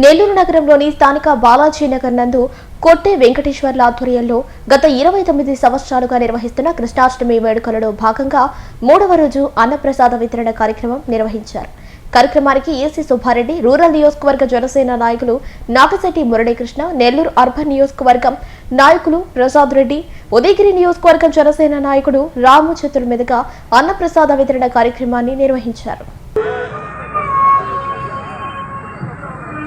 నెల్లూరు నగరంలోని స్థానిక బాలాజీ నగర్ నందు కొట్టే వెంకటేశ్వర్ల ఆధ్వర్యంలో గత ఇరవై తొమ్మిది సంవత్సరాలుగా నిర్వహిస్తున్న కృష్ణాష్టమి వేడుకలలో భాగంగా మూడవ రోజు అన్నప్రసాద వితరణ కార్యక్రమం నిర్వహించారు. కార్యక్రమానికి ఏసీ సుబ్బారెడ్డి రూరల్ నియోజకవర్గ జనసేన నాయకులు నాగశెట్టి మురళీకృష్ణ నెల్లూరు అర్బన్ నియోజకవర్గం నాయకులు ప్రసాద్ రెడ్డి ఉదయగిరి నియోజకవర్గం జనసేన నాయకుడు రాము చేతుల మీదుగా అన్నప్రసాద వితరణ కార్యక్రమాన్ని నిర్వహించారు.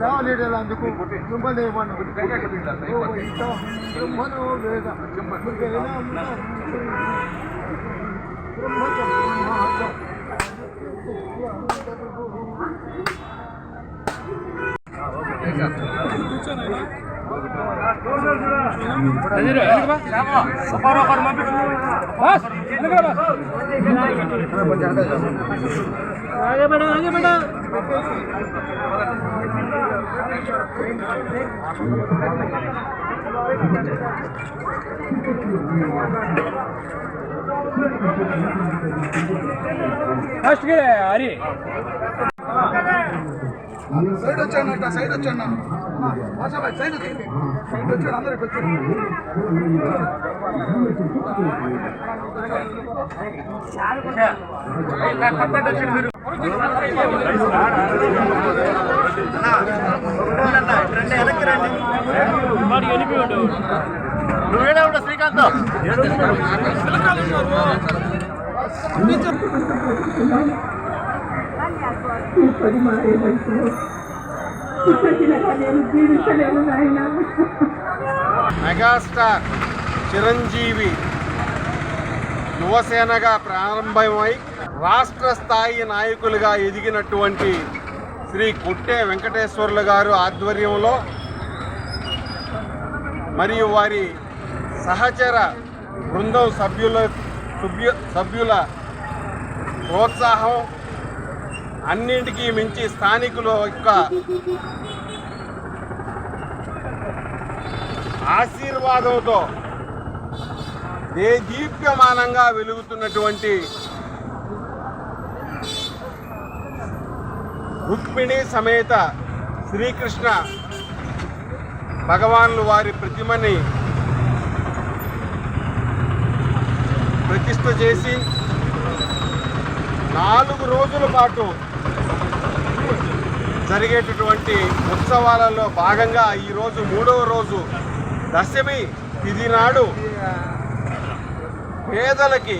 లేవలేడు అందుకు మిమ్మల్ని ఏమన్నా బ్రహ్మను వేద बस आगे बढ़ो आगे बढ़ो Thank you. సైడ్ వచ్చాను అట్లా సైడ్ వచ్చాను సైడ్ సైడ్ వచ్చాడు అందరికి వచ్చాడు మెగాస్టార్ చిరంజీవి యువసేనగా ప్రారంభమై రాష్ట్ర స్థాయి నాయకులుగా ఎదిగినటువంటి శ్రీ కుట్టే వెంకటేశ్వర్లు గారు ఆధ్వర్యంలో మరియు వారి సహచర బృందం సభ్యుల సభ్యు సభ్యుల ప్రోత్సాహం అన్నింటికీ మించి స్థానికుల యొక్క ఆశీర్వాదంతో దేదీప్యమానంగా వెలుగుతున్నటువంటి రుక్మిణి సమేత శ్రీకృష్ణ భగవాన్లు వారి ప్రతిమని ప్రతిష్ఠ చేసి నాలుగు రోజుల పాటు జరిగేటటువంటి ఉత్సవాలలో భాగంగా ఈరోజు మూడవ రోజు దశమి తిది నాడు పేదలకి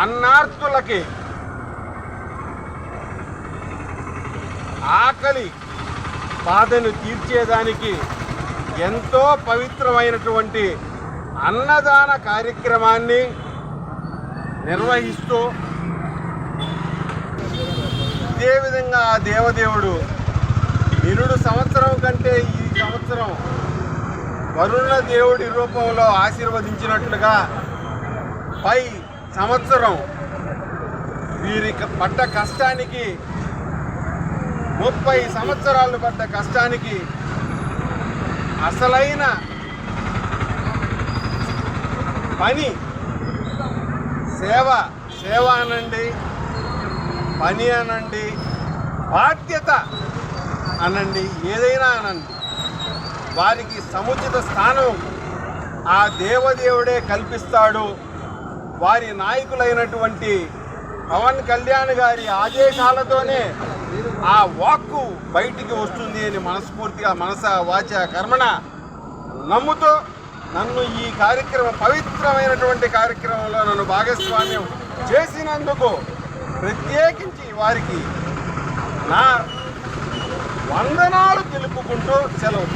అన్నార్థులకి ఆకలి బాధను తీర్చేదానికి ఎంతో పవిత్రమైనటువంటి అన్నదాన కార్యక్రమాన్ని నిర్వహిస్తూ ఇదే విధంగా ఆ దేవదేవుడు నిరుడు సంవత్సరం కంటే ఈ సంవత్సరం వరుణ దేవుడి రూపంలో ఆశీర్వదించినట్లుగా పై సంవత్సరం వీరి పడ్డ కష్టానికి ముప్పై సంవత్సరాలు పడ్డ కష్టానికి అసలైన పని. సేవ సేవ అనండి పని అనండి బాధ్యత అనండి ఏదైనా అనండి. వారికి సముచిత స్థానం ఆ దేవదేవుడే కల్పిస్తాడు. వారి నాయకులైనటువంటి పవన్ కళ్యాణ్ గారి ఆదేశాలతోనే ఆ వాక్కు బయటికి వస్తుంది అని మనస్ఫూర్తిగా మనస వాచ కర్మణ నమ్ముతూ నన్ను ఈ కార్యక్రమం పవిత్రమైనటువంటి కార్యక్రమంలో నన్ను భాగస్వామ్యం చేసినందుకు ప్రత్యేకించి వారికి నా వందనాలు తెలుపుకుంటూ సెలవు.